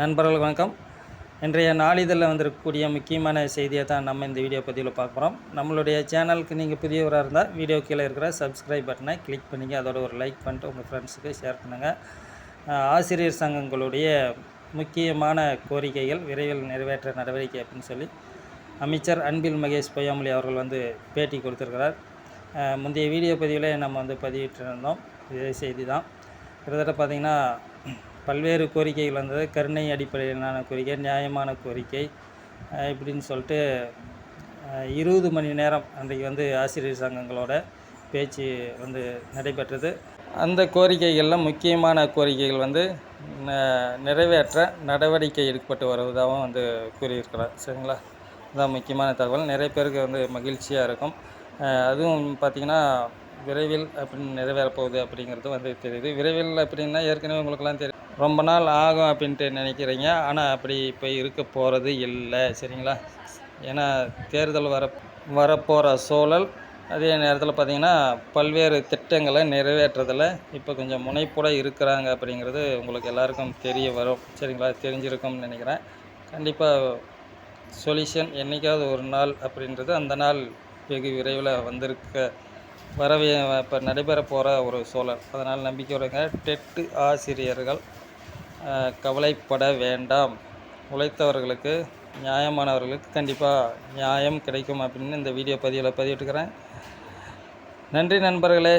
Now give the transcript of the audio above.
நண்பர்கள் வணக்கம். இன்றைய நாளிதழில் வந்திருக்கக்கூடிய முக்கியமான செய்தியை தான் நம்ம இந்த வீடியோ பதிவில் பார்க்க போகிறோம். நம்மளுடைய சேனலுக்கு நீங்கள் புதியவராக இருந்தால் வீடியோ கீழே இருக்கிற சப்ஸ்கிரைப் பட்டனை கிளிக் பண்ணிங்க. அதோட ஒரு லைக் பண்ணிட்டு உங்கள் ஃப்ரெண்ட்ஸுக்கு ஷேர் பண்ணுங்கள் ஆசிரியர் சங்கங்களுடைய முக்கியமான கோரிக்கைகள் விரைவில் நிறைவேற்ற நடவடிக்கை அப்படின்னு சொல்லி அமைச்சர் அன்பில் மகேஷ் பொய்யாமொழி அவர்கள் வந்து பேட்டி கொடுத்துருக்கிறார். முந்தைய வீடியோ பதிவில் நம்ம வந்து பதிவிட்டிருந்தோம். இதே செய்தி தான். கிட்டத்தட்ட பார்த்திங்கன்னா பல்வேறு கோரிக்கைகள் வந்தது. கருணை அடிப்படையிலான கோரிக்கை நியாயமான கோரிக்கை இப்படின்னு சொல்லிட்டு இருபது மணி நேரம் அன்றைக்கு வந்து ஆசிரியர் சங்கங்களோட பேச்சு வந்து நடைபெற்றது. அந்த கோரிக்கைகளில் முக்கியமான கோரிக்கைகள் வந்து நிறைவேற்ற நடவடிக்கை எடுக்கப்பட்டு வருவதாகவும் வந்து கூறியிருக்கிறார். சரிங்களா? இதுதான் முக்கியமான தகவல். நிறைய பேருக்கு வந்து மகிழ்ச்சியாக இருக்கும். அதுவும் பார்த்திங்கன்னா விரைவில் அப்படின்னு நிறைவேறப்போகுது அப்படிங்கிறது வந்து தெரியுது. விரைவில் அப்படின்னா ஏற்கனவே உங்களுக்கெல்லாம் தெரியும். ரொம்ப நாள் ஆகும் அப்படின்ட்டு நினைக்கிறீங்க. ஆனால் அப்படி இப்போ இருக்க போகிறது இல்லை. சரிங்களா? ஏன்னா தேர்தல் வர வரப்போகிற சூழல் அதே நேரத்தில் பார்த்திங்கன்னா பல்வேறு திட்டங்களை நிறைவேற்றுறதில் இப்போ கொஞ்சம் முனைப்புட இருக்கிறாங்க அப்படிங்கிறது உங்களுக்கு எல்லாருக்கும் தெரிய வரும். சரிங்களா? தெரிஞ்சிருக்கும்னு நினைக்கிறேன். கண்டிப்பாக சொல்யூஷன் என்றைக்காவது ஒரு நாள் அப்படின்றது அந்த நாள் வெகு விரைவில் வந்திருக்க வரவே இப்போ நடைபெற போகிற ஒரு சூழல். அதனால் நம்பிக்கையோடுங்க டெட்டு ஆசிரியர்கள் கவலைப்பட வேண்டாம். உழைத்தவர்களுக்கு நியாயமானவர்களுக்கு கண்டிப்பாக நியாயம் கிடைக்கும் அப்படின்னு இந்த வீடியோ பதிவில் பதிவிட்டுக்கிறேன் நன்றி நண்பர்களே.